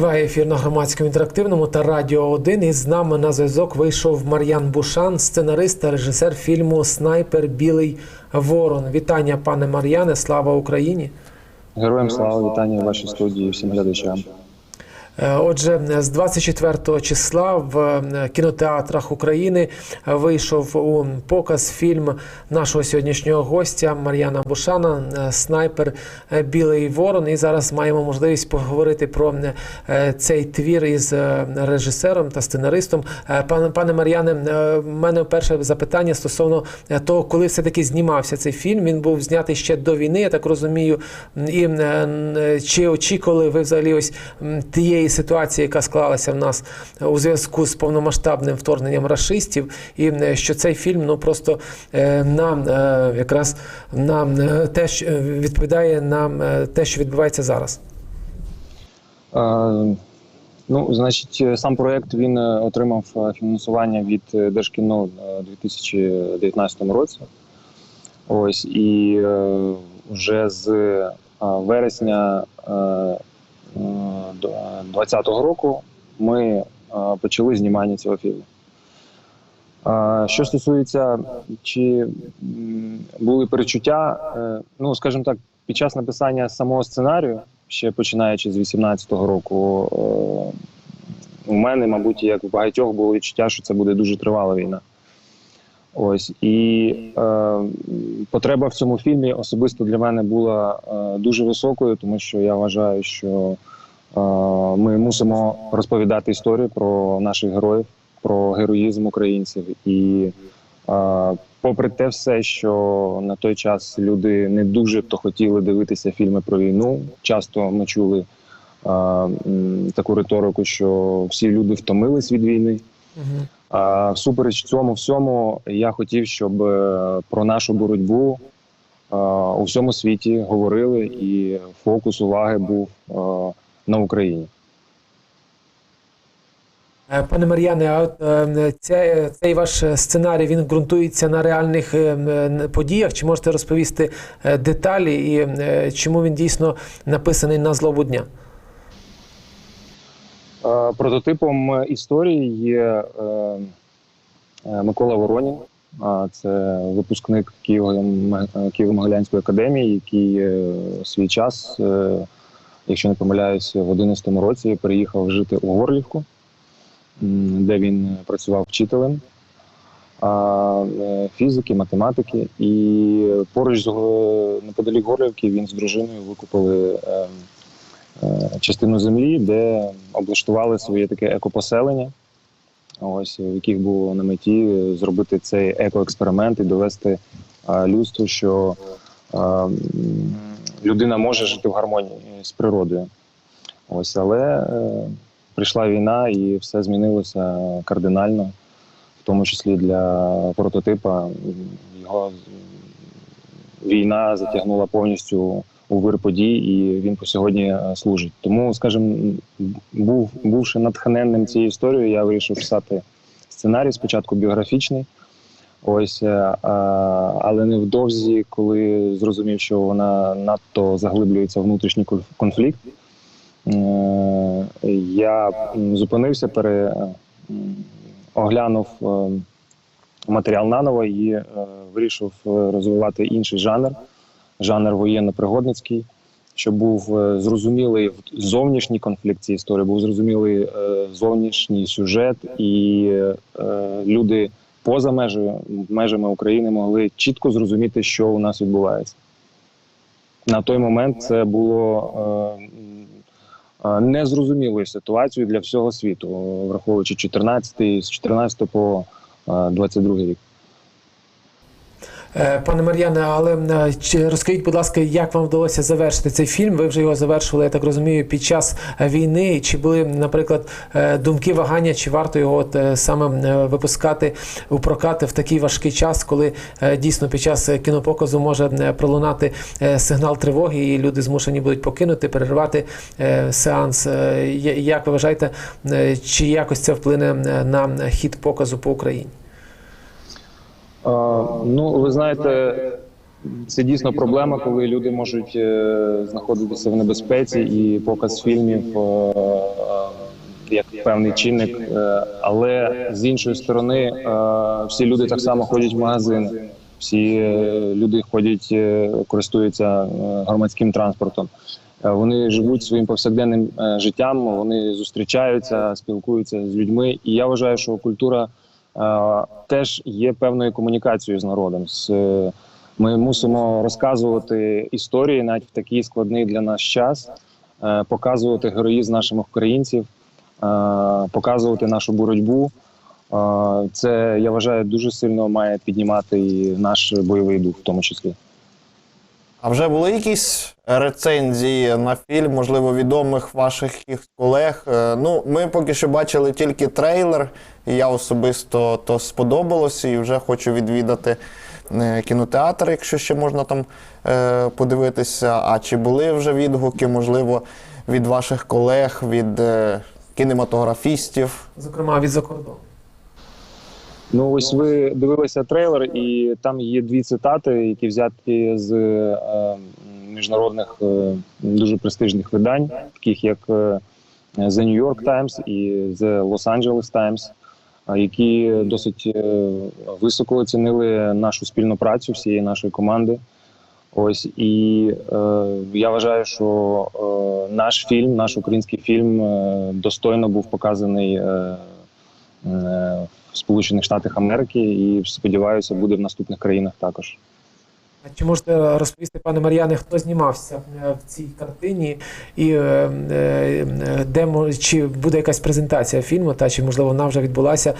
Триває ефір на громадському інтерактивному та радіо 1. І з нами на зв'язок вийшов Мар'ян Бушан, сценарист та режисер фільму Снайпер Білий Ворон. Вітання, пане Мар'яне, слава Україні! Героям слава вітання в вашій студії всім глядачам. Е, Отже, з 24 числа в е, кінотеатрах України вийшов у показ фільм нашого сьогоднішнього гостя Мар'яна Бушана е, Снайпер Білий Ворон. І зараз маємо можливість поговорити про цей твір із режисером та сценаристом. Пане пане Мар'яне, в мене перше запитання стосовно того, коли все-таки знімався цей фільм. Він був знятий ще до війни, я так розумію. І чи очікували ви взагалі ось тієї ситуації, яка склалася в нас у зв'язку з повномасштабним вторгненням рашистів, і е, що цей фільм ну просто е, нам е, якраз на е, те, що е, відповідає на е, те, що відбувається зараз. Е, ну, значить, е, сам проект він е, отримав е, фінансування від е, Держкіно е, у 2019 році. Ось і е, вже з е, вересня е, е, 2020 року ми е, почали знімання цього фільму. Е, Що стосується, чи були перечуття, е, ну скажімо так, під час написання самого сценарію, ще починаючи з 18-го року, у мене, мабуть, як у багатьох було відчуття, що це буде дуже тривала війна. Ось і е, потреба в цьому фільмі особисто для мене була е, дуже високою, тому що я вважаю, що е, ми мусимо розповідати історію про наших героїв, про героїзм українців. І е, попри те, все, що на той час люди не дуже то хотіли дивитися фільми про війну. Часто ми чули е, таку риторику, що всі люди втомились від війни. Угу. Всупереч цьому всьому я хотів, щоб е, про нашу боротьбу е, у всьому світі говорили, і фокус уваги був е, на Україні. Пане Мар'яне, а ця- цей ваш сценарій він ґрунтується на реальних подіях? Чи можете розповісти деталі і чому він дійсно написаний на злобу дня? Е, Прототипом історії є е, е, Микола Воронін. Це випускник Києво- Києво-Могилянської академії, який свій час, якщо не помиляюсь, в 11-му році переїхав жити у Горлівку, де він працював вчителем фізики, математики. І поруч з неподалік Горлівки він з дружиною викупили частину землі, де облаштували своє таке екопоселення, ось в яких було на меті зробити цей екоексперимент і довести е, людству, що е, людина може жити в гармонії з природою. Ось, але е, прийшла війна і все змінилося кардинально, в тому числі для прототипа. Його війна затягнула повністю у вир подій, і він по сьогодні е, служить. Тому, скажімо, був бувши натхненним цією історією, я вирішив писати сценарій, спочатку біографічний. Ось, е, а, але невдовзі, коли зрозумів, що вона надто заглиблюється внутрішній конфлікт, е, я зупинився, пере, оглянув е, матеріал наново і е, вирішив е, розвивати інший жанр, жанр воєнно-пригодницький, щоб був е, зрозумілий в- зовнішній конфлікт цієї історії, був зрозумілий е, зовнішній сюжет, і е, люди поза межею, межами України могли чітко зрозуміти, що у нас відбувається. На той момент це було незрозумілою ситуацією для всього світу, враховуючи 14 з 14 по е, 22 рік. Е, Пане Мар'яне, але е, розкажіть, будь ласка, як вам вдалося завершити цей фільм? Ви вже його завершили, я так розумію, під час е, війни. Чи були, наприклад, думки вагання, чи варто його от саме випускати у прокати в такий важкий час, коли дійсно під час кінопоказу може пролунати сигнал тривоги, і люди змушені будуть покинути, перервати сеанс? Як ви вважаєте, чи якось це вплине на хід показу по Україні? Ну, ви знаєте, Це дійсно проблема, коли люди можуть е, знаходитися в небезпеці, і показ фільмів е, е, як певний чинник. Але з іншої сторони, всі люди так само ходять в магазини, всі люди ходять, користуються громадським транспортом. Вони живуть своїм повсякденним життям, вони зустрічаються, спілкуються з людьми. І я вважаю, що культура теж є певною комунікацією з народом. Е, ми мусимо розказувати історії навіть в такий складний для нас час, е, показувати героїзм наших українців, е, показувати нашу боротьбу. Е, Це я вважаю дуже сильно має піднімати і наш бойовий дух, в тому числі. А вже були якісь рецензії на фільм, можливо, відомих ваших колег? Е, Ну, ми поки що бачили тільки трейлер, і я особисто то сподобалося і вже хочу відвідати е, кінотеатр, якщо ще можна там е, подивитися. А чи були вже відгуки, можливо, від ваших колег, від кінематографістів? Зокрема, від закордону. Ну, ось ви дивилися трейлер, і там є дві цитати, які взяті з е, міжнародних е, дуже престижних видань, таких як е, The New York Times і The Los Angeles Times, які досить е, високо оцінили нашу спільну працю всієї нашої команди. Ось і е, я вважаю, що е, наш фільм, наш український фільм, е, достойно був показаний е, е, в Сполучених Штатах Америки, і сподіваюся, буде в наступних країнах також. А Чи можете розповісти, пане Мар'яне, хто знімався е, в цій картині, і е, е, де чи буде якась презентація фільму, та чи можливо вона вже відбулася,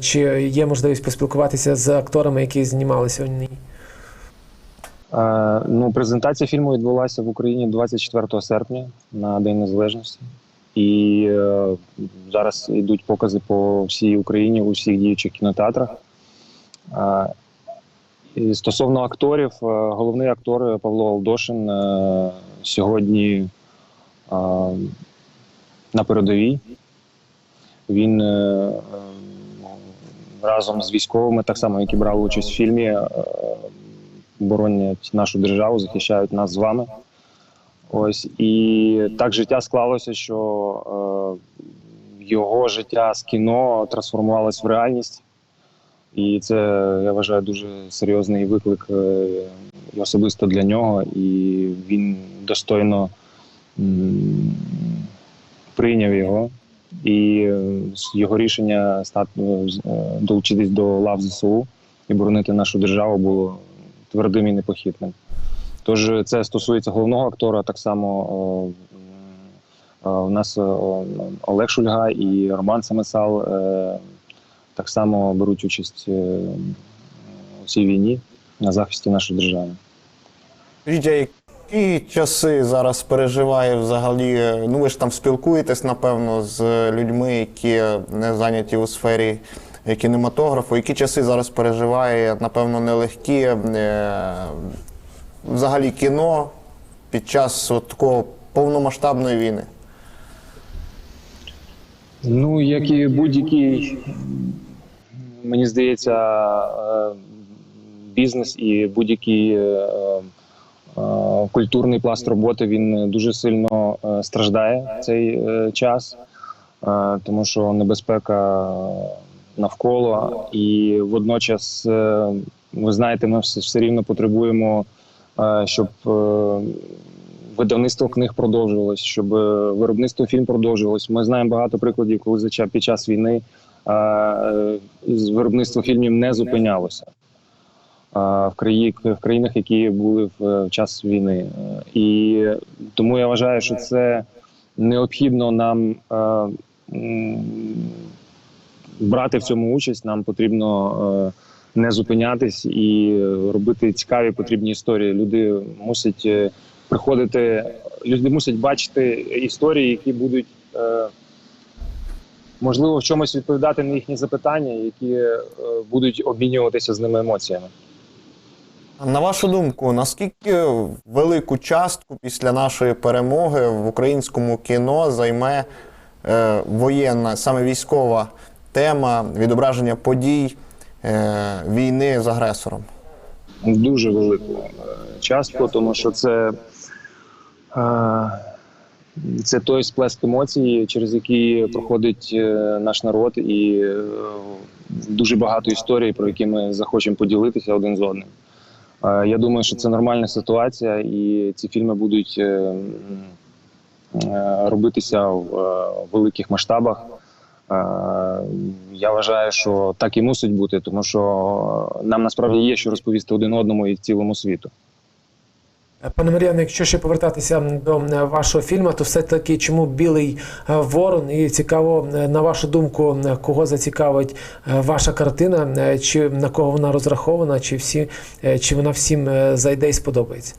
чи є можливість поспілкуватися з акторами, які знімалися в ній? Ну, презентація фільму відбулася в Україні 24 серпня на День Незалежності. І е, зараз йдуть покази по всій Україні у всіх діючих кінотеатрах. Е, і стосовно акторів, е, головний актор Павло Алдошин е, сьогодні е, на передовій. Він е, е, разом з військовими, так само, які брали участь в фільмі, е, боронять нашу державу, захищають нас з вами. Ось і так життя склалося, що е, його життя з кіно трансформувалось в реальність. І це я вважаю дуже серйозний виклик е, особисто для нього. І він достойно м, прийняв його. І е, його рішення стати е, долучитись до лав ЗСУ і боронити нашу державу було твердим і непохитним. Тож це стосується головного актора, так само у нас Олег Шульга і Роман Самесал е, так само беруть участь е, у цій війні на захисті нашої держави. Скажіть, які часи зараз переживає взагалі? Ну, ви ж там спілкуєтесь, напевно, з людьми, які не зайняті у сфері кінематографу. Які часи зараз переживає, напевно, нелегкі е, взагалі кіно під час от такого повномасштабної війни? Ну, як і будь-який, мені здається, е, бізнес і будь-який е, е, культурний пласт роботи він дуже сильно страждає в цей час, тому що небезпека навколо, і водночас, ви знаєте, ми все, рівно потребуємо, щоб е, видавництво книг продовжувалось, щоб е, виробництво фільм продовжувалось. Ми знаємо багато прикладів, коли під час війни е, е, виробництво фільмів не зупинялося. е, В, в країнах, які були в, е, час війни, Е, і тому я вважаю, що це необхідно нам е, брати в цьому участь. Нам потрібно е, не зупинятись і робити цікаві потрібні історії. Люди мусять е, приходити, люди мусять бачити історії, які будуть е, можливо в чомусь відповідати на їхні запитання, які е, будуть обмінюватися з ними емоціями. На вашу думку, наскільки велику частку після нашої перемоги в українському кіно займе е, воєнна, саме військова тема відображення подій е, війни з агресором? дуже велику е, частку, тому що це, е, це той сплеск емоцій, через який проходить е, наш народ, і е, дуже багато історій, про які ми захочемо поділитися один з одним. Е, Я думаю, що це нормальна ситуація, і ці фільми будуть е, е, робитися в е, великих масштабах. Е, Я вважаю, що так і мусить бути, тому що нам насправді є що розповісти один одному і цілому світу. Е, Пане Мар'яне, якщо ще повертатися до е, вашого фільму, то все-таки чому білий ворон? І цікаво, на вашу думку, кого зацікавить ваша картина, чи на кого вона розрахована, чи всі, чи вона всім зайде і сподобається?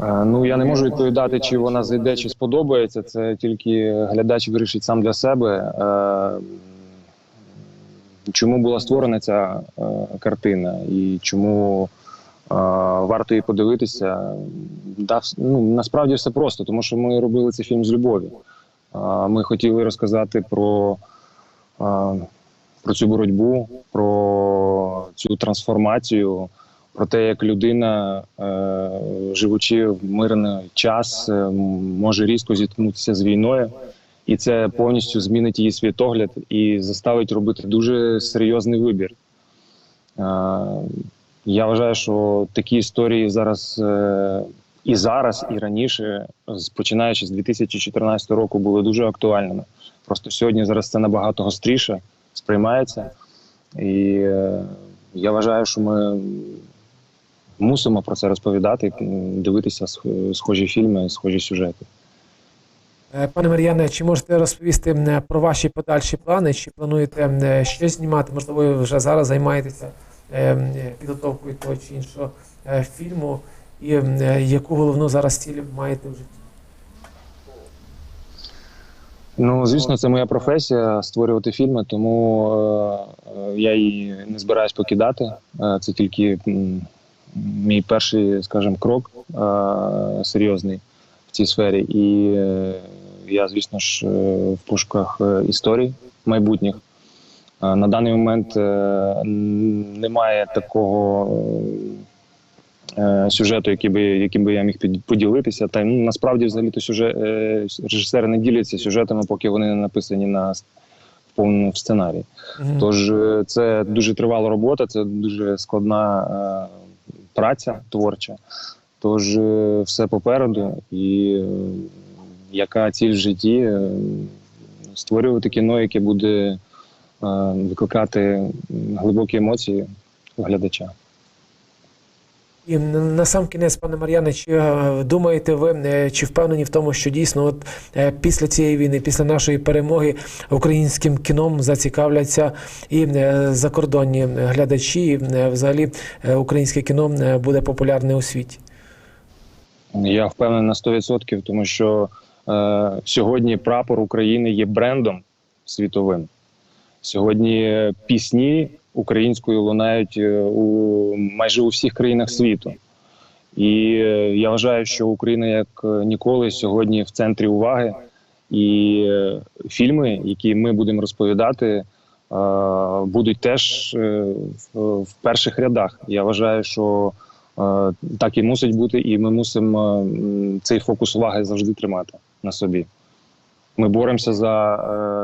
Е, Ну я не можу відповідати, чи вона зайде, чи сподобається. Це тільки глядач вирішить сам для себе. Е, Чому була створена ця е, картина і чому варто її подивитися? Ну, насправді все просто, тому що ми робили цей фільм з любов'ю. Е, Ми хотіли розказати про, про цю боротьбу, про цю трансформацію, про те, як людина, е, живучи в мирний час, е, може різко зіткнутися з війною, і це повністю змінить її світогляд і заставить робити дуже серйозний вибір. Е, я вважаю, що такі історії зараз і зараз, і раніше, починаючи з 2014 року, були дуже актуальними. Просто сьогодні зараз це набагато гостріше сприймається. І я вважаю, що ми мусимо про це розповідати, дивитися схожі фільми, схожі сюжети. Е, Пане Мар'яне, чи можете розповісти про ваші подальші плани? Чи плануєте м, щось знімати? Можливо, ви вже зараз займаєтеся е, підготовкою того чи іншого е, фільму, і е, яку головну зараз ціль маєте в житті? Ну, звісно, це моя професія створювати фільми, тому е, е, я її не збираюсь покидати. Е, це тільки мій перший, скажімо, крок е, серйозний в цій сфері. І е, я, звісно ж, е, в пошуках е, історій майбутніх. На даний момент е, немає такого е, сюжету, який би, яким би я міг поділитися. Та ну, насправді, взагалі, то сюжет, режисери не діляться сюжетами, поки вони не написані на повному сценарії. Мгм. Тож е, це дуже тривала робота, це дуже складна праця творча. Тож е, все попереду, і е, яка ціль в житті е, створювати кіно, яке буде викликати глибокі емоції у глядача. І на сам кінець, пане Мар'яне, чи е, думаєте ви, е, чи впевнені в тому, що дійсно, от е, після цієї війни, після нашої перемоги, українським кіном зацікавляться і закордонні глядачі, і взагалі українське кіно буде популярне у світі? Я впевнений на 100%, тому що е, сьогодні прапор України є брендом світовим. Сьогодні пісні українською лунають е, у майже у всіх країнах світу. І е, я вважаю, що Україна як е, ніколи сьогодні в центрі уваги. І фільми, які ми будемо розповідати, будуть теж в, перших рядах. Я вважаю, що так і мусить бути, і ми мусимо цей фокус уваги завжди тримати на собі. Ми боремося за,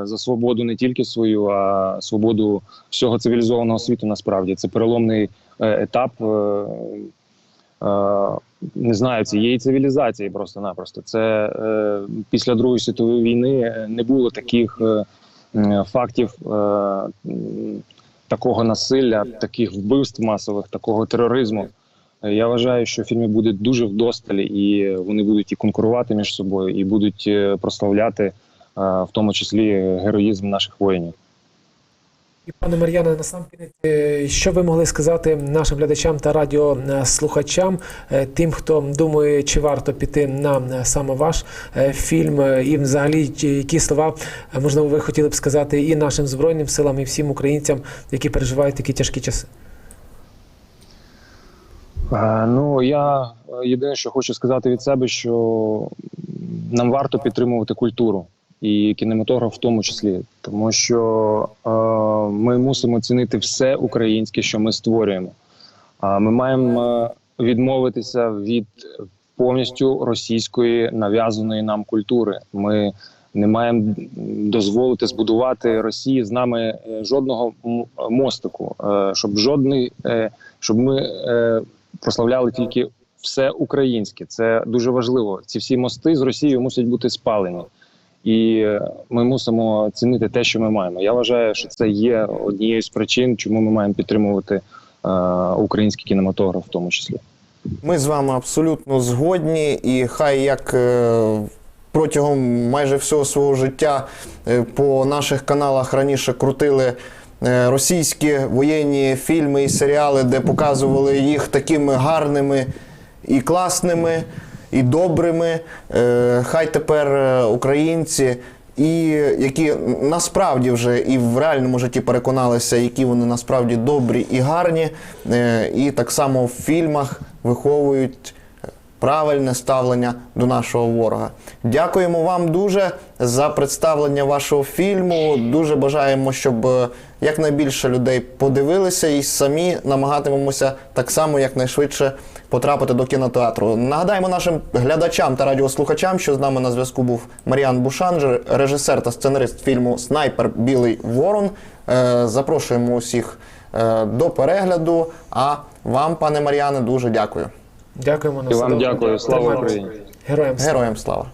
е, за свободу не тільки свою, а свободу всього цивілізованого світу. Насправді це переломний е, етап. е, Не знаю, цієї цивілізації просто-напросто. Це після Другої світової війни не було таких фактів такого насилля, таких вбивств масових, такого тероризму. Я вважаю, що фільми будуть дуже вдосталі, і вони будуть і конкурувати між собою, і будуть е, прославляти, е, в тому числі героїзм наших воїнів. І пане Мар'яне, на сам кінець, е, що ви могли сказати нашим глядачам та радіослухачам, тим, хто думає, чи варто піти на саме ваш фільм, і взагалі які слова можливо ви хотіли б сказати і нашим збройним силам, і всім українцям, які переживають такі тяжкі часи? Е, Ну я е, єдине, що хочу сказати від себе, що нам варто підтримувати культуру. і кінематограф в тому числі, тому що е, ми мусимо цінити все українське, що ми створюємо. А ми маємо е, відмовитися від повністю російської нав'язаної нам культури. Ми не маємо дозволити збудувати Росії з нами жодного мостику, щоб жодний, щоб ми прославляли тільки все українське. Це дуже важливо. Ці всі мости з Росією мусять бути спалені. І е, ми мусимо цінити те, що ми маємо. Я вважаю, що це є однією з причин, чому ми маємо підтримувати е, український кінематограф, в тому числі. Ми з вами абсолютно згодні, і хай як е, протягом майже всього свого життя е, по наших каналах раніше крутили російські воєнні фільми і серіали, де показували їх такими гарними і класними, і добрими. Е, Хай тепер е, українці. І які насправді вже і в реальному житті переконалися, які вони насправді добрі і гарні, е, і так само в фільмах виховують правильне ставлення до нашого ворога. Дякуємо вам дуже за представлення вашого фільму. Дуже бажаємо, щоб е, якнайбільше людей подивилися і самі намагатимемося так само якнайшвидше потрапити до кінотеатру. Нагадаємо нашим глядачам та радіослухачам, що з нами на зв'язку був Маріан Бушанжер, режисер та сценарист фільму Снайпер Білий Ворон. Е, Запрошуємо усіх е, до перегляду. А вам, пане Маріане, дуже дякую. Дякуємо на І вам дякую. Слава Україні! Героям слава. Героям слава!